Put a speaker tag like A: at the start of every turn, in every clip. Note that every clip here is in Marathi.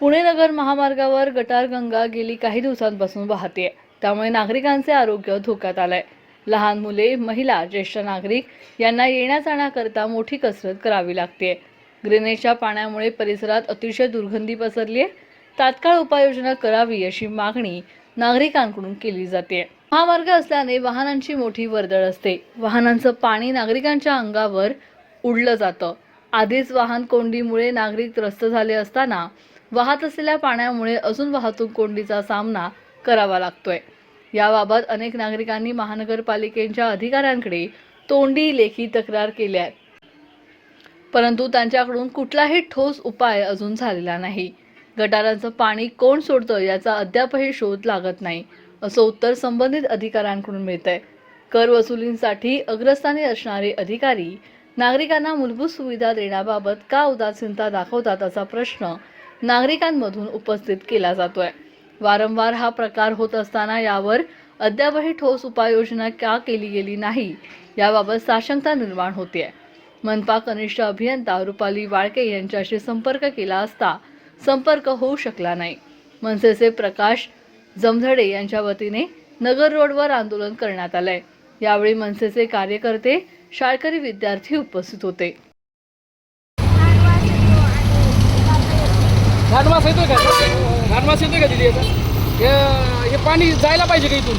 A: पुणे नगर महामार्गावर गटारगंगा गेली काही दिवसांपासून वाहते त्यामुळे नागरिकांचे आरोग्य धोक्यात आलंय. लहान मुले महिला ज्येष्ठ नागरिक यांना येण्या जाण्याकरता मोठी कसरत करावी लागते ग्रेनेजच्या पाण्यामुळे परिसरात अतिशय दुर्गंधी पसरली आहे तात्काळ उपाययोजना करावी अशी मागणी नागरिकांकडून केली जाते महामार्ग असल्याने वाहनांची मोठी वर्दळ असते. वाहनांचं पाणी नागरिकांच्या अंगावर उडलं जातं. आधीच वाहन कोंडीमुळे नागरिक त्रस्त झाले असताना वाहत असलेल्या पाण्यामुळे अजून वाहतूक कोंडीचा सामना करावा लागतोय. याबाबत अनेक नागरिकांनी महानगरपालिकेच्या अधिकाऱ्यांकडे तोंडी लेखी तक्रार केल्या परंतु त्यांच्याकडून कुठलाही ठोस उपाय अजून झालेला नाही. गटारांचं पाणी कोण सोडतं याचा अद्यापही शोध लागत नाही असं उत्तर संबंधित अधिकाऱ्यांकडून मिळतंय. कर वसुलींसाठी अग्रस्थानी असणारे अधिकारी नागरिकांना मूलभूत सुविधा देण्याबाबत का उदासीनता दाखवतात असा प्रश्न नागरिकांमधून उपस्थित केला जातोय. वारंवार हा प्रकार होत असताना यावर अद्यापही ठोस उपाययोजना का केली गेली नाही याबाबत साशंकता निर्माण होते मनपा कनिष्ठ अभियंता रुपाली वाळके यांच्याशी संपर्क केला असता संपर्क होऊ शकला नाही. मनसेचे प्रकाश जमझडे यांच्या वतीने नगर रोडवर आंदोलन करण्यात आलंय. यावेळी मनसेचे कार्यकर्ते शाळकरी विद्यार्थी उपस्थित होते.
B: घाटमास येतोय का? घाटमास येतोय का दिली याचा? हे हे पाणी जायला पाहिजे का इथून?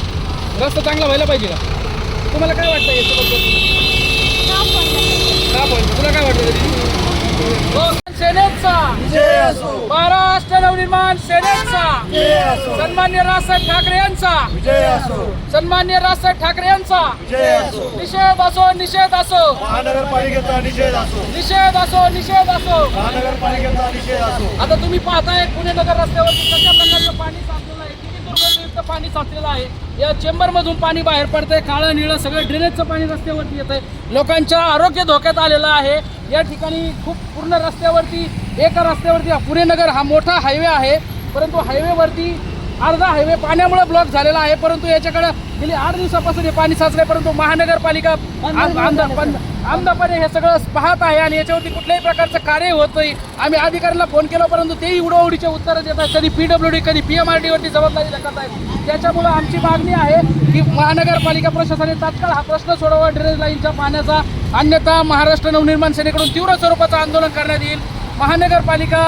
B: रस्ता चांगला व्हायला पाहिजे का? तुम्हाला काय वाटतं याच्याबद्दल? का पण तुला काय वाटतं दिदी? सेनेचा महाराष्ट्र नवनिर्माण सेनेचा सन्मान्य राजसाहेब ठाकरे यांचा सन्मान्य राजसाहेब ठाकरे यांचा. निषेध असो निषेध असो.
C: महानगरपालिकेचा निषेध असो.
B: निषेध असो निषेध असो.
C: महानगरपालिकेचा निषेध असो.
B: आता तुम्ही पाहताय पुणे नगर रस्त्यावरती कशा प्रकारचं पाणी साचलेलं आहे किती दुर्गंधयुक्त पाणी साचलेलं आहे. या चेंबर मधून पाणी बाहेर पडतंय काळं निळं सगळं ड्रेनेजचं पाणी रस्त्यावरती येत आहे लोकांच्या आरोग्य धोक्यात आलेलं आहे. या ठिकाणी खूप पूर्ण रस्त्यावरती एका रस्त्यावरती पुणे नगर हा मोठा हायवे आहे. परंतु हायवेवरती अर्धा हायवे पाण्यामुळे ब्लॉक झालेला आहे. परंतु याच्याकडे गेली आठ दिवसापासून हे पाणी साचलंय. परंतु महानगरपालिका आम- आमदार पण- आमदारपणे हे सगळं पाहत आहे आणि याच्यावरती कुठल्याही प्रकारचं कार्य होत नाही. आम्ही अधिकाऱ्यांना फोन केला परंतु तेही उडवडीचे उत्तरं देत आहेत. कधी पीडब्ल्यू डी कधी पी एम आर डीवरती जबाबदारी दाखवत आहेत. त्याच्यामुळं आमची मागणी आहे की महानगरपालिका प्रशासनाने तात्काळ हा प्रश्न सोडवा. ड्रेनेज लाईनच्या पाण्याचा अन्यथा महाराष्ट्र नवनिर्माण सेनेकडून तीव्र स्वरूपाचं आंदोलन करण्यात येईल. महानगरपालिका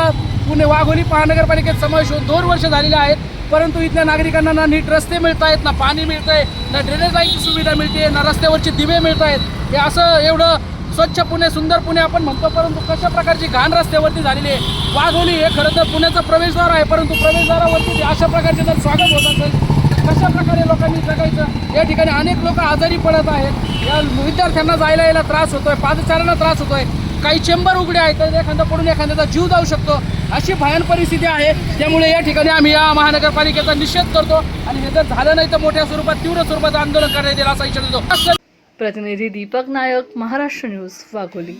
B: पुणे वाघोली महानगरपालिकेत समावेश होऊन दोन वर्ष झालेले आहेत. परंतु इथल्या नागरिकांना ना नीट रस्ते मिळत आहेत ना पाणी मिळत आहे ना ड्रेनेज लाईनची सुविधा मिळते ना रस्त्यावरचे दिवे मिळत आहेत. हे असं एवढं स्वच्छ पुणे सुंदर पुणे आपण म्हणतो परंतु कशा प्रकारची घाण रस्त्यावरती झालेली आहे? वाघोली हे खरं तर पुण्याचं प्रवेशद्वार आहे परंतु प्रवेशद्वारावरती अशा प्रकारचे जर स्वागत होत असेल कशा प्रकारे लोकांनी जगायचं? या ठिकाणी अनेक लोक आजारी पडत आहेत. या विद्यार्थ्यांना जायला यायला त्रास होतोय पादचाऱ्यांना त्रास होतोय. काही चेंबर उघडे आहेत तर एखादा पडून एखाद्याचा जीव जाऊ शकतो. अशी भयान परिस्थिती आहे. त्यामुळे या ठिकाणी आम्ही या महानगरपालिकेचा निषेध करतो आणि हे जर झालं नाही तर मोठ्या स्वरूपात तीव्र स्वरूपात आंदोलन करण्यात येईल असा इशारा देतो.
A: प्रतिनिधी दीपक नायक महाराष्ट्र न्यूज वाघोली.